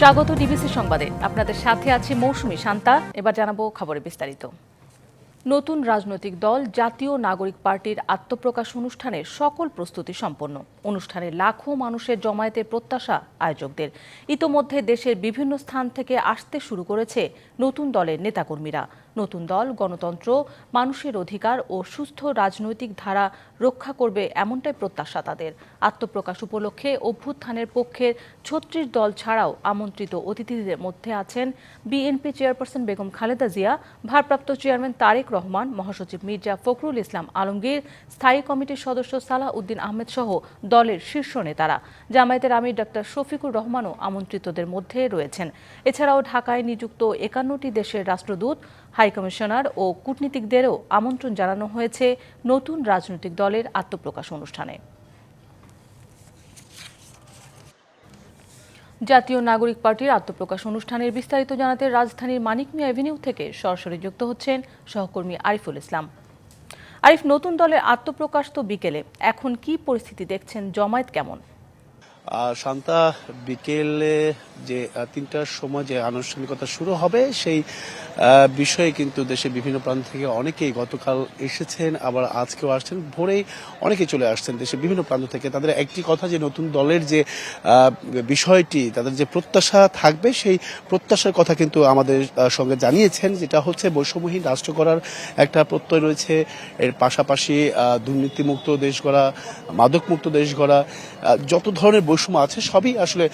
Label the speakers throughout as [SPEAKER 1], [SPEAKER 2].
[SPEAKER 1] স্বাগত ডিবিসি সংবাদে। আপনাদের সাথে আছে মৌসুমি শান্তা। এবার জানাব খবরে বিস্তারিত। নতুন রাজনৈতিক দল, জাতীয় নাগরিক পার্টির আত্মপ্রকাশ অনুষ্ঠানের সকল প্রস্তুতি সম্পন্ন। অনুষ্ঠানে লাখো মানুষের জমায়েতের প্রত্যাশা আয়োজকদের। ইতোমধ্যে দেশের বিভিন্ন স্থান থেকে আসতে শুরু করেছে নতুন দলের নেতাকর্মীরা। নতুন দল, গণতন্ত্র, মানুষের অধিকার ও সুস্থ রাজনৈতিক ধারা রক্ষা করবে এমনটাই প্রত্যাশা তাদের। আত্মপ্রকাশ উপলক্ষে অভ্যুত্থানের পক্ষের ছত্রিশ দল ছাড়াও আমন্ত্রিত অতিথিদের মধ্যে আছেন বিএনপি চেয়ারপারসন বেগম খালেদা জিয়া, ভারপ্রাপ্ত চেয়ারম্যান তারেক রহমান, মহাসচিব মির্জা ফখরুল ইসলাম আলমগীর, স্থায়ী কমিটির সদস্য সালাহ উদ্দিন আহমেদ সহ দলের শীর্ষ নেতারা। জামায়াতের আমির ডক্টর শফিকুর রহমানও আমন্ত্রিতদের মধ্যে রয়েছেন। এছাড়াও ঢাকায় নিযুক্ত একান্নটি দেশের রাষ্ট্রদূত হাইকমিশনার ও কূটনীতিকদেরও আমন্ত্রণ জানানো হয়েছে নতুন রাজনৈতিক দলের আত্মপ্রকাশ অনুষ্ঠানে। জাতীয় নাগরিক পার্টির আত্মপ্রকাশ অনুষ্ঠানের বিস্তারিত জানাতে রাজধানীর মানিক মিয়া এভিনিউ থেকে সরাসরি যুক্ত হচ্ছেন সহকর্মী আরিফুল ইসলাম। আরিফ, নতুন দলের আত্মপ্রকাশ তো বিকেলে। এখন কি পরিস্থিতি দেখছেন? জমায়েত কেমন?
[SPEAKER 2] আহ, শান্তা বিকেলে যে তিনটার সময় যে আনুষ্ঠানিকতা শুরু হবে সেই বিষয়ে কিন্তু দেশের বিভিন্ন প্রান্ত থেকে অনেকেই গতকাল এসেছেন আবার আজকেও আসছেন। ভোরেই অনেকে চলে আসছেন দেশের বিভিন্ন প্রান্ত থেকে। তাদের একটি কথা যে নতুন দলের যে বিষয়টি তাদের যে প্রত্যাশা থাকবে সেই প্রত্যাশার কথা কিন্তু আমাদের সঙ্গে জানিয়েছেন যেটা হচ্ছে বৈষম্যহীন রাষ্ট্র করার একটা প্রত্যয় রয়েছে। এর পাশাপাশি দুর্নীতিমুক্ত দেশ গড়া মাদকমুক্ত দেশ গড়া যত ধরনের বৈষম্য আছে, সবই আসলে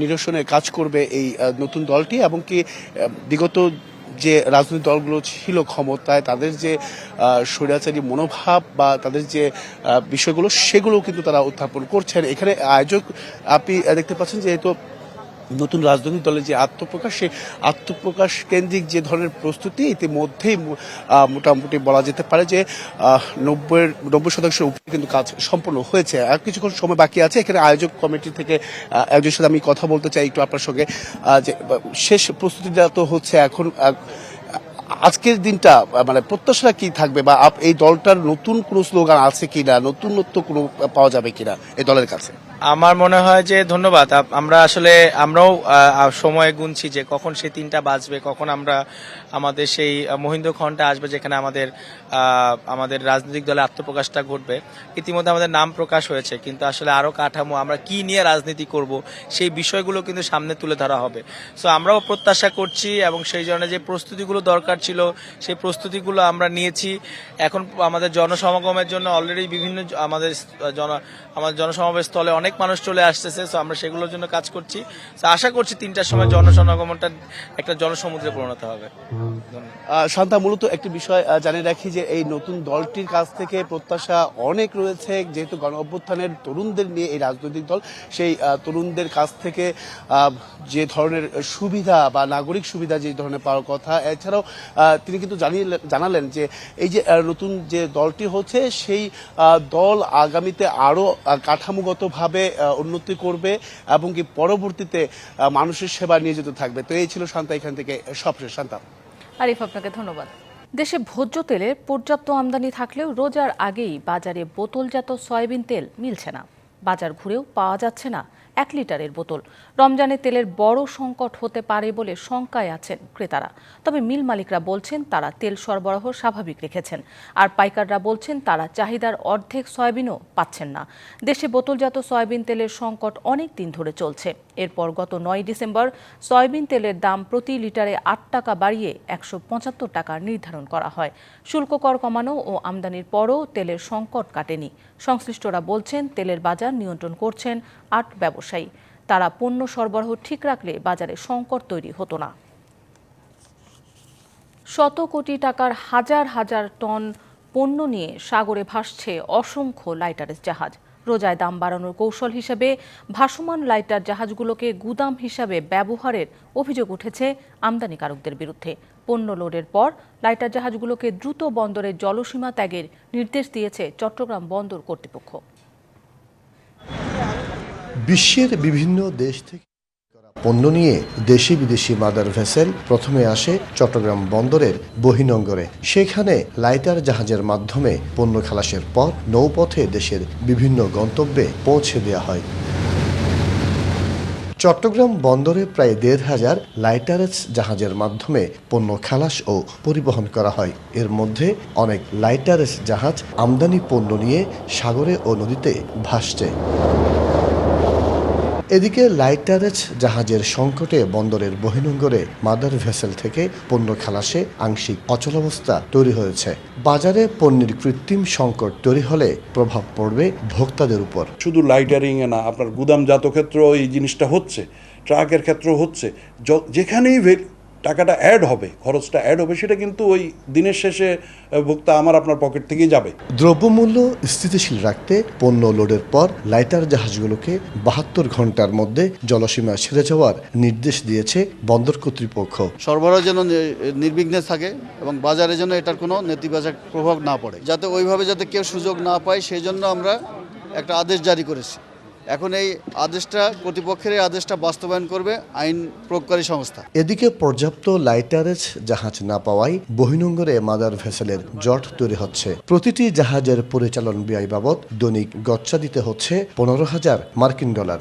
[SPEAKER 2] নিরসনের নিরসনে কাজ করবে এই নতুন দলটি এবং কি বিগত যে রাজনৈতিক দলগুলো ছিল ক্ষমতায়, তাদের যে স্বৈরাচারী মনোভাব বা তাদের যে বিষয়গুলো সেগুলো কিন্তু তারা উত্থাপন করছেন। এখানে আয়োজক, আপনি দেখতে পাচ্ছেন যেহেতু নতুন রাজনৈতিক দলের যে আত্মপ্রকাশ, সেই আত্মপ্রকাশ কেন্দ্রিক যে ধরনের প্রস্তুতি, ইতিমধ্যেই মোটামুটি বলা যেতে পারে যে নব্বই নব্বই শতাংশের উপরে কিন্তু কাজ সম্পন্ন হয়েছে। আর কিছুক্ষণ সময় বাকি আছে, এখানে আয়োজক কমিটি থেকে একজনের সাথে আমি কথা বলতে চাই একটু আপনার সঙ্গে। যে শেষ প্রস্তুতিটা তো হচ্ছে এখন আজকের দিনটা মানে প্রত্যাশা কি থাকবে বা এই দলটার নতুন কোনো স্লোগান আছে কিনা, নতুনত্ব কোনো পাওয়া যাবে কিনা এই দলের কাছে?
[SPEAKER 3] আমার মনে হয় যে ধন্যবাদ। আমরা আসলে আমরাও সময় গুনছি যে কখন সেই তিনটা বাজবে কখন আমরা আমাদের সেই আহ, মহিন্দ্র খণ্ডটা আসবে যেখানে আমাদের আমাদের রাজনৈতিক দলের আত্মপ্রকাশটা ঘটবে। ইতিমধ্যে আমাদের নাম প্রকাশ হয়েছে কিন্তু আসলে আরও কাঠামো আমরা কি নিয়ে রাজনীতি করব সেই বিষয়গুলো কিন্তু সামনে তুলে ধরা হবে। সো আমরাও প্রত্যাশা করছি এবং সেই জন্য যে প্রস্তুতিগুলো দরকার ছিল সেই প্রস্তুতিগুলো আমরা নিয়েছি। এখন আমাদের জনসমাগমের জন্য অলরেডি বিভিন্ন আমাদের জন আমাদের জনসমাবেশ স্থলে অনেক মানুষ চলে আসতেছে সো আমরা সেগুলোর জন্য কাজ করছি। So আশা করছি তিনটার সময় জনসমাগমটা একটা জনসমুদ্রে পরিণত হবে।
[SPEAKER 2] শান্তা মূলত একটি বিষয় জানিয়ে রাখি যে এই নতুন দলটির কাছ থেকে প্রত্যাশা অনেক রয়েছে। যেহেতু গণ অভ্যুত্থানের তরুণদের নিয়ে এই রাজনৈতিক দল সেই তরুণদের কাছ থেকে যে ধরনের সুবিধা বা নাগরিক সুবিধা যে ধরনের পাওয়ার কথা এছাড়াও তিনি কিন্তু জানিয়ে জানালেন যে এই যে নতুন যে দলটি হচ্ছে সেই দল আগামীতে আরও আহ, কাঠামোগতভাবে আহ, উন্নতি করবে এবং কি পরবর্তীতে মানুষের সেবা নিয়োজিত থাকবে। তো এই ছিল শান্তা এখান থেকে সবশেষ। শান্তা।
[SPEAKER 1] আরিফ আপনাকে ধন্যবাদ। দেশে ভোজ্য তেলের পর্যাপ্ত আমদানি থাকলেও রোজার আগেই বাজারে বোতলজাত সয়াবিন তেল মিলছে না। বাজার ঘুরেও পাওয়া যাচ্ছে না। এক লিটারের বোতল। রমজানে তেলের বড় সংকট হতে পারে বলে শঙ্কায় আছেন ক্রেতারা। তবে মিল মালিকরা বলছেন, তারা তেল সরবরাহ স্বাভাবিক রেখেছেন। আর পাইকাররা বলছেন, তারা চাহিদার অর্ধেক সয়াবিনও পাচ্ছেন না। দেশে বোতলজাত সয়াবিন তেলের সংকট অনেক দিন ধরে চলছে। এরপর গত নয় ডিসেম্বর সয়াবিন তেলের দাম প্রতি লিটারে আট টাকা বাড়িয়ে একশো পঁচাত্তর টাকা নির্ধারণ করা হয়। শুল্ক কর কমানো ও আমদানির পরও তেলের সংকট কাটেনি। সংশ্লিষ্টরা বলছেন, তেলের বাজার নিয়ন্ত্রণ করছেন আট ব্যবসায়ী। তারা পণ্য সরবরাহ ঠিক রাখলে বাজারে সংকট তৈরি হতো না। শত কোটি টাকার হাজার হাজার টন পণ্য নিয়ে সাগরে ভাসছে অসংখ্য লাইটারের জাহাজ। রোজায় দাম বাড়ানোর কৌশল হিসেবে ভাসমান লাইটার জাহাজগুলোকে গুদাম হিসাবে ব্যবহারের অভিযোগ উঠেছে আমদানিকারকদের বিরুদ্ধে। পণ্য লোডের পর লাইটার জাহাজগুলোকে দ্রুত বন্দরের জলসীমা ত্যাগের নির্দেশ দিয়েছে চট্টগ্রাম বন্দর কর্তৃপক্ষ।
[SPEAKER 4] বিশ্বের বিভিন্ন দেশ থেকে পণ্য নিয়ে দেশি বিদেশি মাদার ভেসেল প্রথমে আসে চট্টগ্রাম বন্দরের বহিনঙ্গরে। সেখানে লাইটার জাহাজের মাধ্যমে পণ্য খালাসের পর নৌপথে দেশের বিভিন্ন গন্তব্যে পৌঁছে দেওয়া হয়। চট্টগ্রাম বন্দরে প্রায় দেড় হাজার লাইটারেজ জাহাজের মাধ্যমে পণ্য খালাস ও পরিবহন করা হয়। এর মধ্যে অনেক লাইটারেজ জাহাজ আমদানি পণ্য নিয়ে সাগরে ও নদীতে ভাসছে। এদিকে লাইটারেজ জাহাজের সংকটে বন্দরের বহিনঙ্গরে মাদার ভেসেল থেকে পণ্য খালাসে আংশিক অচলাবস্থা তৈরি হয়েছে। বাজারে পণ্যের কৃত্রিম সংকট তৈরি হলে প্রভাব পড়বে ভোক্তাদের উপর।
[SPEAKER 5] শুধু লাইটারিংয়ে না, আপনার গুদামজাত ক্ষেত্রেও এই জিনিসটা হচ্ছে, ট্রাকের ক্ষেত্রেও হচ্ছে। যেখানেই টাকাটা অ্যাড হবে খরচটা অ্যাড হবে সেটা কিন্তু ওই দিনের শেষে ভোক্তা আমার আপনার পকেট থেকেই যাবে।
[SPEAKER 4] দ্রব্যমূল্য স্থিতিশীল রাখতে পণ্য লোডের পর লাইটার জাহাজগুলোকে বাহাত্তর ঘণ্টার মধ্যে জলসীমা ছেড়ে যাওয়ার নির্দেশ দিয়েছে বন্দর কর্তৃপক্ষ।
[SPEAKER 6] সরবরাহ যেন নির্বিঘ্নে থাকে এবং বাজারে যেন এটার কোনো নেতিবাচক প্রভাব না পড়ে। যাতে ওইভাবে যাতে কেউ সুযোগ না পায় সেই জন্য আমরা একটা আদেশ জারি করেছি। এখন এই আদেশটা কর্তৃপক্ষের এই আদেশটা বাস্তবায়ন করবে আইন প্রয়োগকারী সংস্থা।
[SPEAKER 4] এদিকে পর্যাপ্ত লাইটারেজ জাহাজ না পাওয়ায় বহিনঙ্গরে মাদার ভেসেলের জট তৈরি হচ্ছে। প্রতিটি জাহাজের পরিচালন ব্যয় বাবদ দৈনিক গচ্চা দিতে হচ্ছে পনেরো হাজার মার্কিন dollar.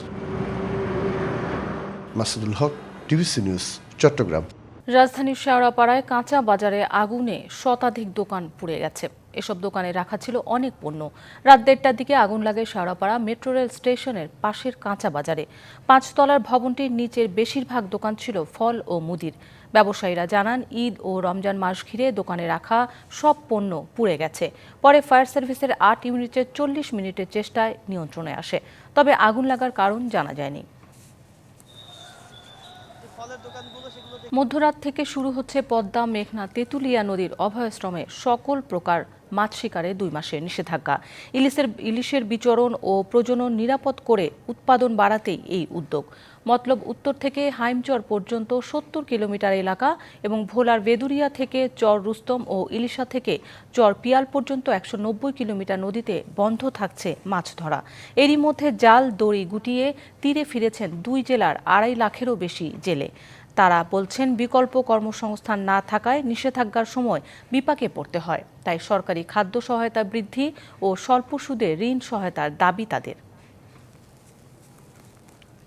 [SPEAKER 4] Masudul Haque TVC news Chattogram.
[SPEAKER 1] রাজধানীর শেওড়াপাড়ায় কাঁচা বাজারে আগুনে শতাধিক দোকান পুড়ে গেছে। এসব দোকানে রাখা ছিল অনেক পণ্য। রাত দেড়টার দিকে আগুন লাগে শেওড়াপাড়া মেট্রো রেল স্টেশনের পাশের কাঁচা বাজারে। পাঁচতলার ভবনটির নিচের বেশিরভাগ দোকান ছিল ফল ও মুদির। ব্যবসায়ীরা জানান, ঈদ ও রমজান মাস ঘিরে দোকানে রাখা সব পণ্য পুড়ে গেছে। পরে ফায়ার সার্ভিসের আট ইউনিটের চল্লিশ মিনিটের চেষ্টায় নিয়ন্ত্রণে আসে। তবে আগুন লাগার কারণ জানা যায়নি। মধ্যরাত থেকে শুরু হচ্ছে পদ্মা, মেঘনা, তেঁতুলিয়া নদীর অভয়াশ্রমে সকল প্রকার মাছ শিকারে দুই মাসের নিষেধাজ্ঞা। ইলিশের ইলিশের বিচরণ ও প্রজনন নিরাপদ করে উৎপাদন বাড়াতেই এই উদ্যোগ। মতলব উত্তর থেকে হাইমচর পর্যন্ত সত্তর কিলোমিটার এলাকা এবং ভোলার বেদুরিয়া থেকে চর রুস্তম ও ইলিশা থেকে চর পিয়াল পর্যন্ত একশো নব্বই কিলোমিটার নদীতে বন্ধ থাকছে মাছ ধরা। এরই মধ্যে জাল দড়ি গুটিয়ে তীরে ফিরেছেন দুই জেলার আড়াই লাখেরও বেশি জেলে। তারা বলছেন বিকল্প কর্মসংস্থান না থাকায় নিষেধাজ্ঞার সময় বিপাকে পড়তে হয়। তাই সরকারি খাদ্য সহায়তা বৃদ্ধি ও স্বল্প সুদে ঋণ সহায়তার দাবি তাদের।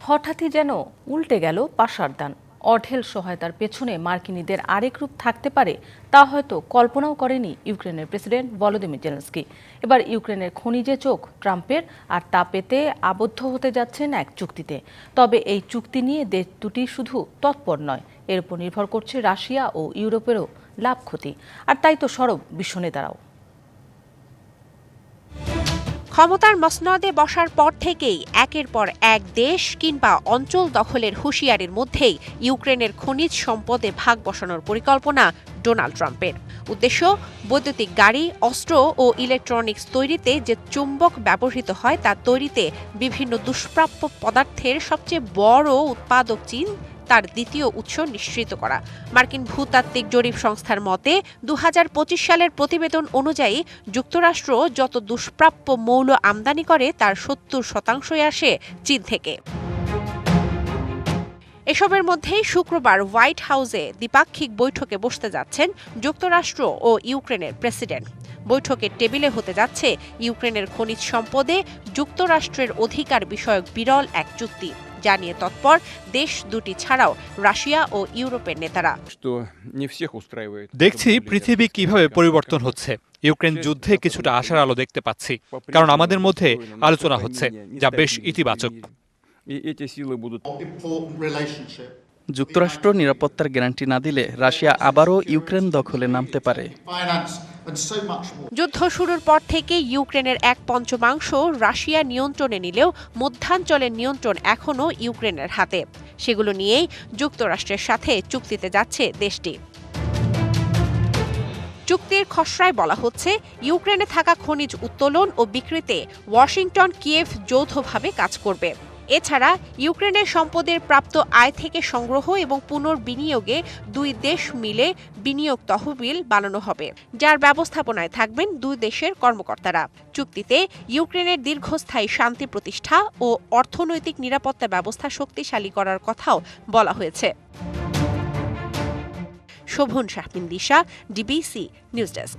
[SPEAKER 1] হঠাৎই যেন উল্টে গেল পাশার দান। অঢেল সহায়তার পেছনে মার্কিনীদের আরেক রূপ থাকতে পারে, তা হয়তো কল্পনাও করেনি ইউক্রেনের প্রেসিডেন্ট ভলোদিমির জেলেন্সকি। এবার ইউক্রেনের খনিজে চোখ ট্রাম্পের, আর তা পেতে আবদ্ধ হতে যাচ্ছেন এক চুক্তিতে। তবে এই চুক্তি নিয়ে দেশ দুটি শুধু তৎপর নয়, এর উপর নির্ভর করছে রাশিয়া ও ইউরোপেরও লাভ ক্ষতি। আর তাই তো সরব বিশ্ব নেতারাও।
[SPEAKER 7] ক্ষমতার মসনদে বসার পর থেকেই একের পর এক দেশ কিংবা অঞ্চল দখলের হুঁশিয়ারির মধ্যেই ইউক্রেনের খনিজ সম্পদে ভাগ বসানোর পরিকল্পনা ডোনাল্ড ট্রাম্পের। উদ্দেশ্য, বৈদ্যুতিক গাড়ি, অস্ত্র ও ইলেকট্রনিক্স তৈরিতে যে চুম্বক ব্যবহৃত হয় তা তৈরিতে বিভিন্ন দুষ্প্রাপ্য পদার্থের সবচেয়ে বড় উৎপাদক চীন তার দ্বিতীয় উৎস নিশ্চিত করা। মার্কিন ভূতাত্ত্বিক জরিপ সংস্থার মতে দু হাজার পঁচিশ সালের প্রতিবেদন অনুযায়ী যুক্তরাষ্ট্র যত দুষ্প্রাপ্য মৌল আমদানি করে, তার সত্তর শতাংশই আসে চীন থেকে। এসবের মধ্যেই শুক্রবার হোয়াইট হাউসে দ্বিপাক্ষিক বৈঠকে বসতে যাচ্ছেন যুক্তরাষ্ট্র ও ইউক্রেনের প্রেসিডেন্ট। বৈঠকের টেবিলে হতে যাচ্ছে ইউক্রেনের খনিজ সম্পদে যুক্তরাষ্ট্রের অধিকার বিষয়ক বিরল এক চুক্তি। জানিয়ে তৎপর দেশ দুটি ছাড়াও রাশিয়া ও ইউরোপের নেতারা।
[SPEAKER 8] দেখছি পৃথিবী কীভাবে পরিবর্তন হচ্ছে। ইউক্রেন যুদ্ধে কিছুটা আশার আলো দেখতে পাচ্ছি কারণ আমাদের মধ্যে আলোচনা হচ্ছে যা বেশ ইতিবাচক।
[SPEAKER 9] যুক্তরাষ্ট্র নিরাপত্তার গ্যারান্টি না দিলে রাশিয়া আবারও ইউক্রেন দখলে নামতে পারে।
[SPEAKER 7] যুদ্ধ শুরুর পর থেকে ইউক্রেনের এক পঞ্চমাংশ রাশিয়া নিয়ন্ত্রণে নিলেও মধ্যাঞ্চলের নিয়ন্ত্রণ এখনও ইউক্রেনের হাতে। সেগুলো নিয়েই যুক্তরাষ্ট্রের সাথে চুক্তিতে যাচ্ছে দেশটি। চুক্তির খসড়ায় বলা হচ্ছে ইউক্রেনে থাকা খনিজ উত্তোলন ও বিক্রিতে ওয়াশিংটন কিয়েভ যৌথভাবে কাজ করবে। এছাড়া ইউক্রেনের সম্পদের প্রাপ্ত আয় থেকে সংগ্রহ এবং পুনর্বিনিয়োগে দুই দেশ মিলে বিনিয়োগ তহবিল বানানো হবে, যার ব্যবস্থাপনায় থাকবেন দুই দেশের কর্মকর্তারা। চুক্তিতে ইউক্রেনের দীর্ঘস্থায়ী শান্তি প্রতিষ্ঠা ও অর্থনৈতিক নিরাপত্তা ব্যবস্থা শক্তিশালী করার কথাও বলা হয়েছে। Shovon Shahmin Disha, DBC news desk.